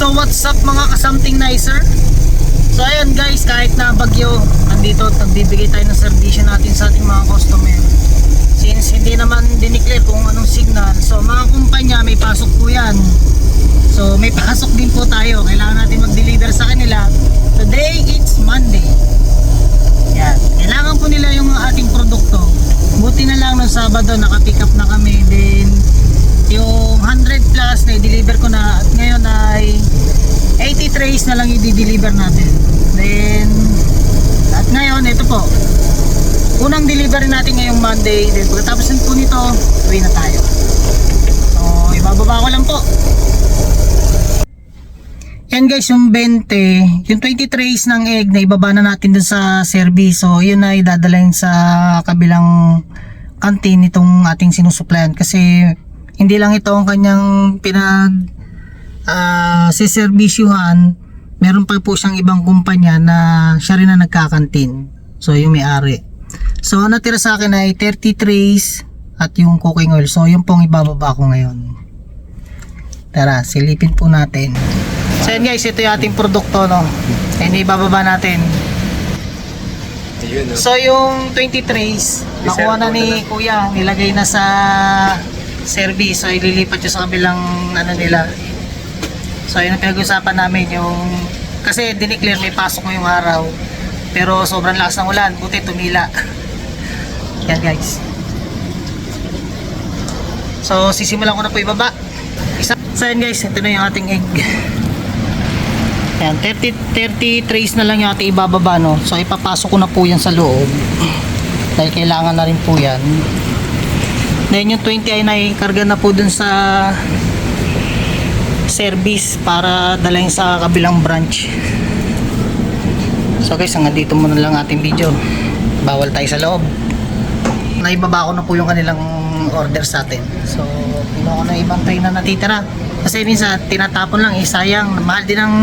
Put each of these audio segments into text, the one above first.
So what's up mga kasamting nicer? So ayan guys, kahit na bagyo, nandito nagbibigay tayo ng servisyo natin sa ating mga customer. Since hindi naman diniclare kung anong signal, so mga kumpanya may pasok po yan. So may pasok din po tayo, kailangan natin mag-deliver sa kanila. Today it's Monday. Yan, kailangan po nila yung ating produkto. Buti na lang ng Sabado naka-pick up na kami, then yung 100 plus na i-deliver ko na at ngayon ay 80 trays na lang i-deliver natin. Then at ngayon ito po. Unang delivery natin ngayong Monday then pagkatapos po nito uwi na tayo. So ibababa ko lang po. Yan guys yung 20 yung 20 trays ng egg na ibaba na natin dun sa service so yun ay dadalhin sa kabilang canteen itong ating sinusuplayan. Kasi hindi lang ito ang kanyang pinag uh, siservisyuhan meron pa po siyang ibang kumpanya na siya rin na nagkakantin. So yung may-ari. So natira sa akin ay 30 trays at yung cooking oil. So yung pong ibababa ko ngayon. Tara silipin po natin. So yun guys ito yung ating produkto no? And ibababa natin? So yung 20 trays, nakuha na ni Kuya, nilagay na sa service. So ililipat siya sa kabilang ano nila. So yun ang pinag-usapan namin yung kasi diniclare may pasok ngayong araw. Pero sobrang lakas ng ulan, buti tumila. Yan guys. So sisimulan ko na po ibaba. Isa. So yan guys, ito na yung ating egg. Yan, 30, 30 trays na lang yung ating ibababa, no? So, ipapasok ko na po yan sa loob. Dahil kailangan na rin po yan. Then, yung 20 ay naikarga na po dun sa service para dalhin sa kabilang branch. So, guys, hanggang dito muna lang ating video. Bawal tayo sa loob. Naibaba ko na po yung kanilang order sa atin. So, kinuha ko na ibang tray na natitira. Kasi minsan, tinatapon lang, eh, sayang. Mahal din ang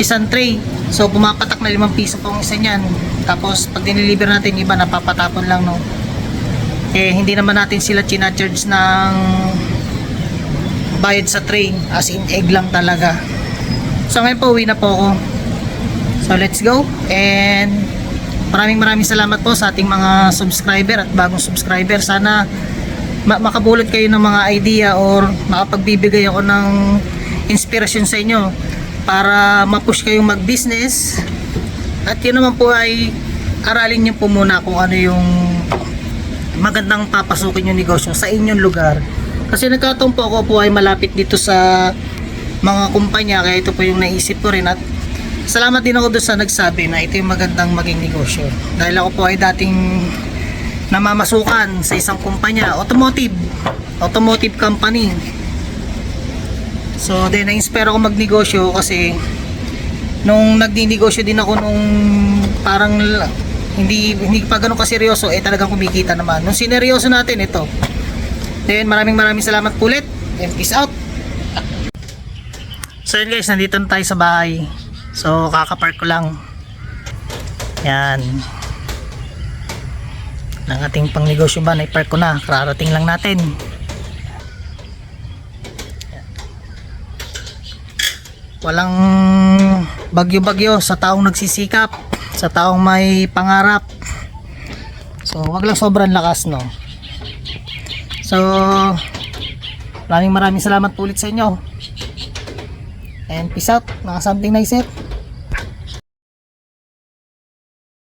isang tray. So pumapatak na 5 piso pong isa niyan. Tapos pag diniliver natin iba napapatapon lang no. Eh hindi naman natin sila china-charge ng bayad sa tray as in egg lang talaga. So ngayon po uwi na po ako. So let's go and maraming maraming salamat po sa ating mga subscriber at bagong subscriber. Sana ma- makabulot kayo ng mga idea or makapagbibigay ako ng inspirasyon sa inyo para ma-push kayong mag-business at yun naman po ay aralin nyo po muna kung ano yung magandang papasukin yung negosyo sa inyong lugar kasi nagkataon po ako po ay malapit dito sa mga kumpanya kaya ito po yung naisip ko rin at salamat din ako doon sa nagsabi na ito yung magandang maging negosyo dahil ako po ay dating namamasukan sa isang kumpanya automotive automotive company So, then na-inspire ako magnegosyo kasi nung nagdi-negosyo din ako nung parang hindi hindi pa ganun kaseryoso eh talagang kumikita naman. Nung sineryoso natin ito. Then maraming maraming salamat ulit. And peace out. So yun guys, nandito na tayo sa bahay. So kakapark ko lang. Yan. Ang ating pangnegosyo ba, na-park ko na. Kararating lang natin. walang bagyo-bagyo sa taong nagsisikap sa taong may pangarap so wag lang sobrang lakas no so maraming maraming salamat po ulit sa inyo. And peace out. Mga something nice